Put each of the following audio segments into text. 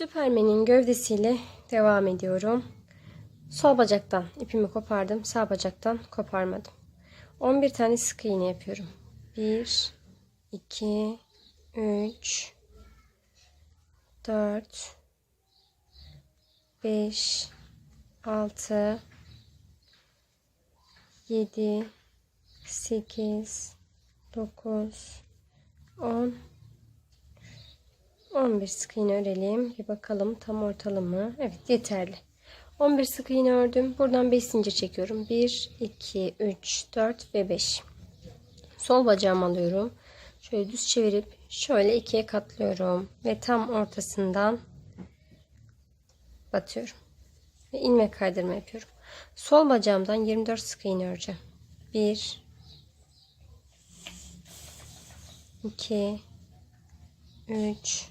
Süpermen'in gövdesiyle devam ediyorum. Sol bacaktan ipimi kopardım. Sağ bacaktan koparmadım. 11 tane sık iğne yapıyorum. 1 2 3 4 5 6 7 8 9 10 11 sık iğne örelim. Bir bakalım tam ortalama. Evet yeterli. 11 sık iğne ördüm. Buradan 5 zincir çekiyorum. 1, 2, 3, 4 ve 5. Sol bacağımı alıyorum. Şöyle düz çevirip şöyle ikiye katlıyorum. Ve tam ortasından batıyorum. Ve ilmek kaydırma yapıyorum. Sol bacağımdan 24 sık iğne öreceğim. 1 2 3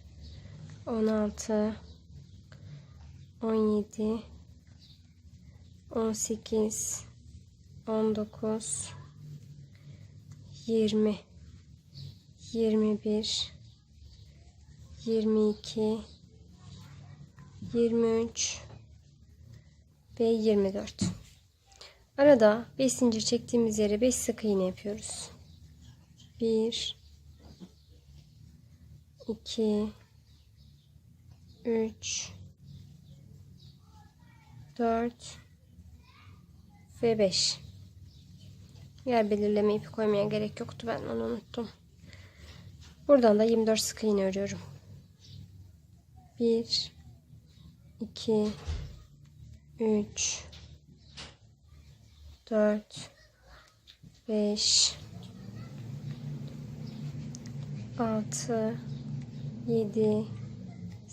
16 17 18 19 20 21 22 23 ve 24 arada 5 zincir çektiğimiz yere 5 sık iğne yapıyoruz. 1 2 3 4 ve 5 yer belirleme ipi koymaya gerek yoktu ben onu unuttum. Buradan da 24 sık iğne örüyorum. 1 2 3 4 5 6 7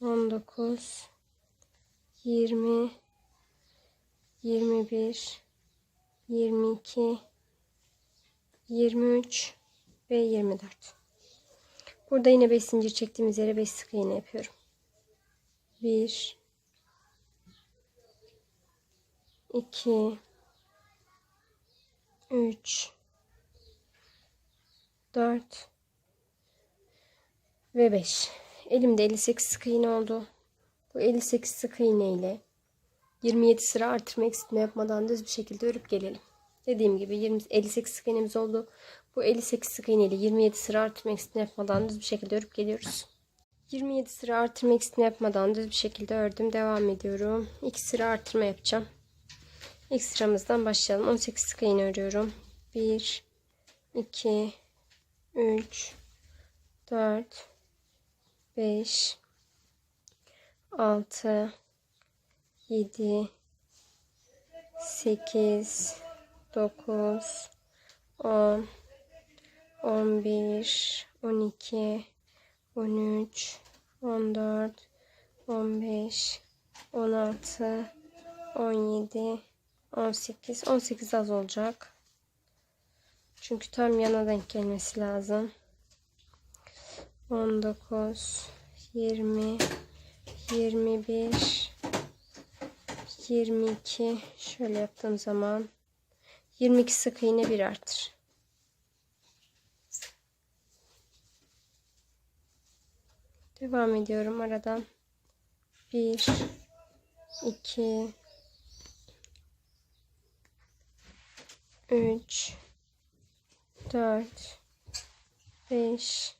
19 20 21 22 23 ve 24 burada yine 5 zincir çektiğimiz yere 5 sık iğne yapıyorum. 1 2 3 4 ve 5 elimde 58 sık iğne oldu. Bu 58 sık iğne ile 27 sıra artırma eksiltme yapmadan düz bir şekilde örüp gelelim. Dediğim gibi 20, 58 sık iğnemiz oldu. Bu 58 sık iğne ile 27 sıra artırma eksiltme yapmadan düz bir şekilde örüp geliyoruz. 27 sıra artırma eksiltme yapmadan düz bir şekilde ördüm. Devam ediyorum. 2 sıra artırma yapacağım. İlk sıramızdan başlayalım. 18 sık iğne örüyorum. 1 2 3 4 5 6 7 8 9 10 11 12 13 14 15 16 17 18 18 az olacak. Çünkü tam yana denk gelmesi lazım 19 20 21 22 şöyle yaptığım zaman 22 sık iğne bir artır devam ediyorum aradan. 1 2 3 4 5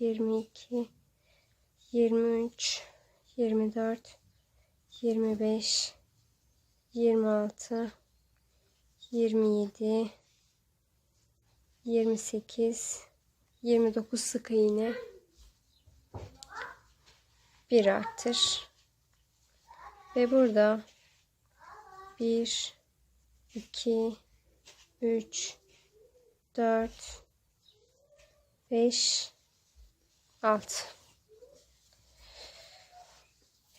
22 23 24 25 26 27 28 29 sık iğne. Bir arttır. Ve burada 1 2 3 4 5 6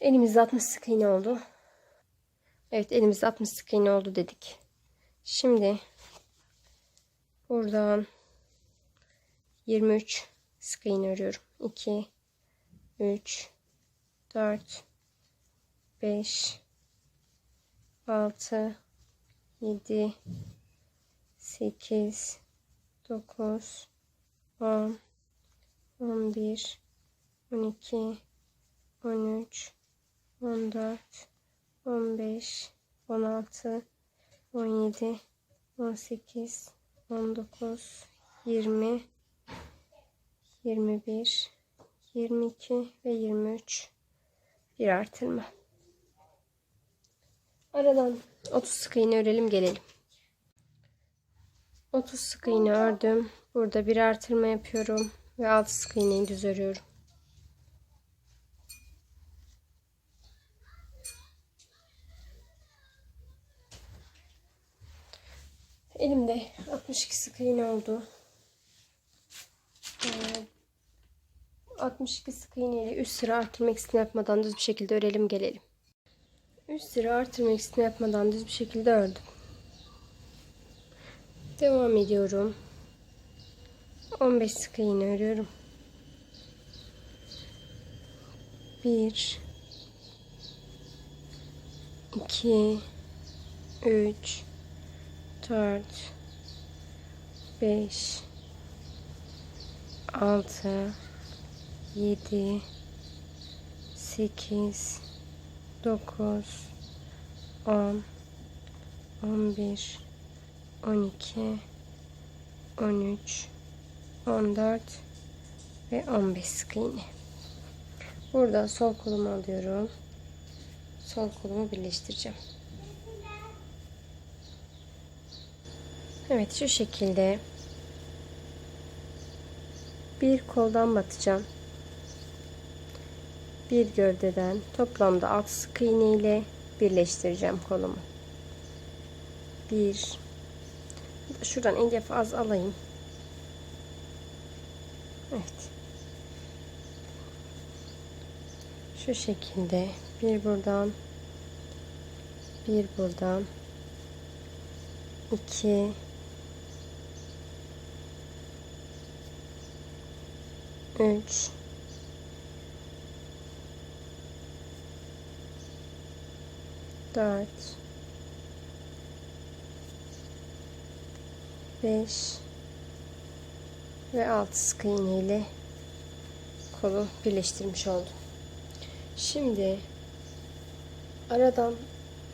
Elimizde 60 sık iğne oldu. Evet elimizde 60 sık iğne oldu dedik. Şimdi buradan 23 sık iğne örüyorum. 2 3 4 5 6 7 8 9 10 11 12 13 14 15 16 17 18 19 20 21 22 ve 23 bir artırma. Aradan 30 sık iğne örelim gelelim. 30 sık iğne ördüm. Burada bir artırma yapıyorum ve 6 sık iğneyi düz örüyorum. Elimde 62 sık iğne oldu. Ee, 62 sık iğne ile üst sıra artırma ekisini yapmadan düz bir şekilde örelim gelelim. Üst sıra artırma ekisini yapmadan düz bir şekilde ördüm. Devam ediyorum. 15 sık iğne örüyorum. 1 2 3 4 5 6 7 8 9 10 11 12 13 14 ve 15 sık iğne. Burada sol kolumu alıyorum. Sol kolumu birleştireceğim. Evet şu şekilde bir koldan batacağım. Bir gövdeden toplamda 6 sık iğne ile birleştireceğim kolumu. Bir şuradan elyaf az alayım. Evet. Şu şekilde bir buradan bir buradan iki 3 4 5 ve 6 sık iğne ile kolu birleştirmiş oldum. Şimdi aradan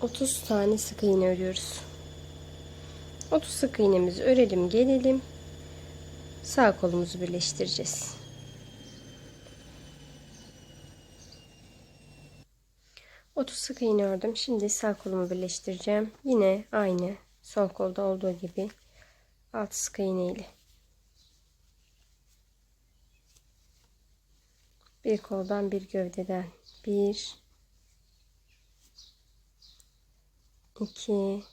30 tane sık iğne örüyoruz. 30 sık iğnemizi örelim gelelim. Sağ kolumuzu birleştireceğiz. 30 sık iğne ördüm. Şimdi sağ kolumu birleştireceğim. Yine aynı sol kolda olduğu gibi 6 sık iğne ile. Bir koldan bir gövdeden. 1 2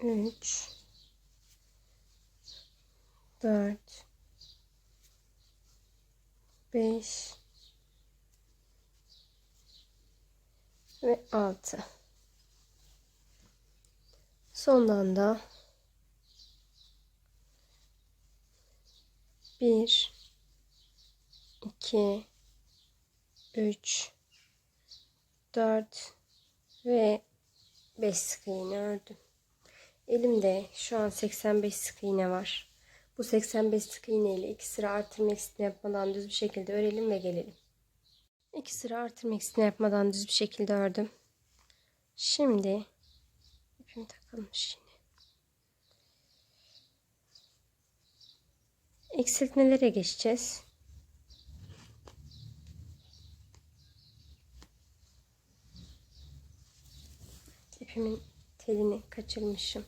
3 4 5 ve 6 sondan da 1 2 3 4 ve 5 sık iğne ördüm. Elimde şu an 85 sık iğne var. Bu 85 sık iğne ile 2 sıra artırma eksiltme yapmadan düz bir şekilde örelim ve gelelim. 2 sıra artırma eksiltme yapmadan düz bir şekilde ördüm. Şimdi ipim takılmış yine. Eksiltmelere geçeceğiz. İpimin telini kaçırmışım.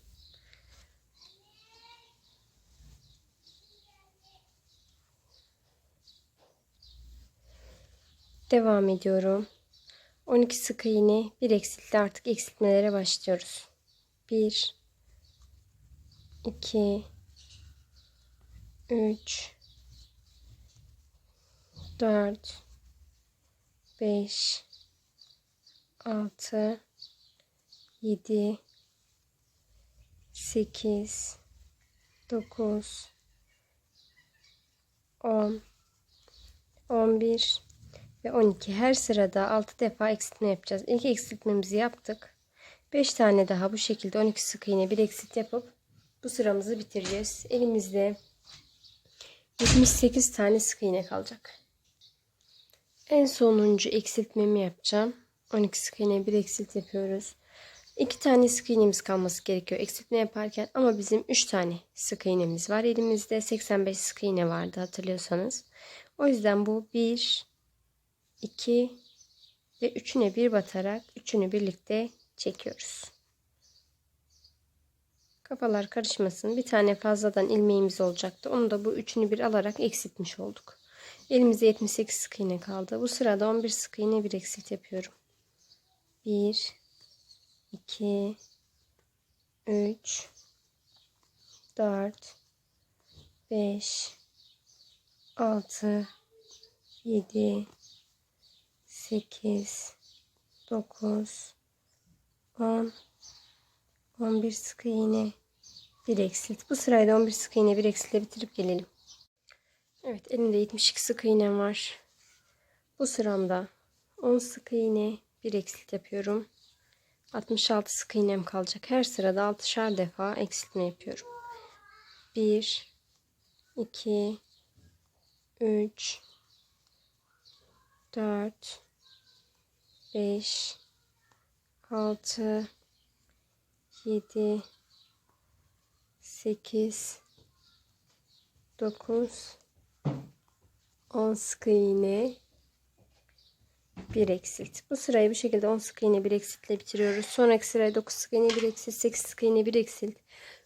Devam ediyorum. 12 sık iğne, bir eksiltti artık eksiltmelere başlıyoruz. 1 2 3 4 5 6 7 8 9 10 11 ve 12 her sırada 6 defa eksiltme yapacağız. İlk eksiltmemizi yaptık. 5 tane daha bu şekilde 12 sık iğne bir eksilt yapıp bu sıramızı bitireceğiz. Elimizde 78 tane sık iğne kalacak. En sonuncu eksiltmemi yapacağım. 12 sık iğne bir eksilt yapıyoruz. 2 tane sık iğnemiz kalması gerekiyor eksiltme yaparken ama bizim 3 tane sık iğnemiz var. Elimizde 85 sık iğne vardı hatırlıyorsanız. O yüzden bu 1 2 ve üçüne bir batarak üçünü birlikte çekiyoruz. Kafalar karışmasın. Bir tane fazladan ilmeğimiz olacaktı. Onu da bu üçünü bir alarak eksiltmiş olduk. Elimizde 78 sık iğne kaldı. Bu sırada 11 sık iğne bir eksilt yapıyorum. 1 2 3 4 5 6 7 8 9 10 11 sık iğne bir eksilt. Bu sırayla 11 sık iğne bir eksitle bitirip gelelim. Evet elimde 72 sık iğnem var. Bu sıramda 10 sık iğne bir eksilt yapıyorum. 66 sık iğnem kalacak. Her sırada 6'şar defa eksiltme yapıyorum. 1 2 3 4 5 6 7 8 9 10 sık iğne bir eksilt. Bu sırayı bu şekilde 10 sık iğne bir eksitle bitiriyoruz. Sonraki sırayı 9 sık iğne bir eksilt, 8 sık iğne bir eksilt,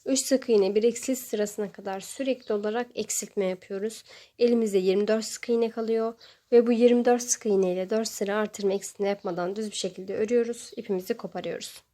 3 sık iğne bir eksilt sırasına kadar sürekli olarak eksiltme yapıyoruz. Elimizde 24 sık iğne kalıyor ve bu 24 sık iğne ile 4 sıra artırma eksiltme yapmadan düz bir şekilde örüyoruz. İpimizi koparıyoruz.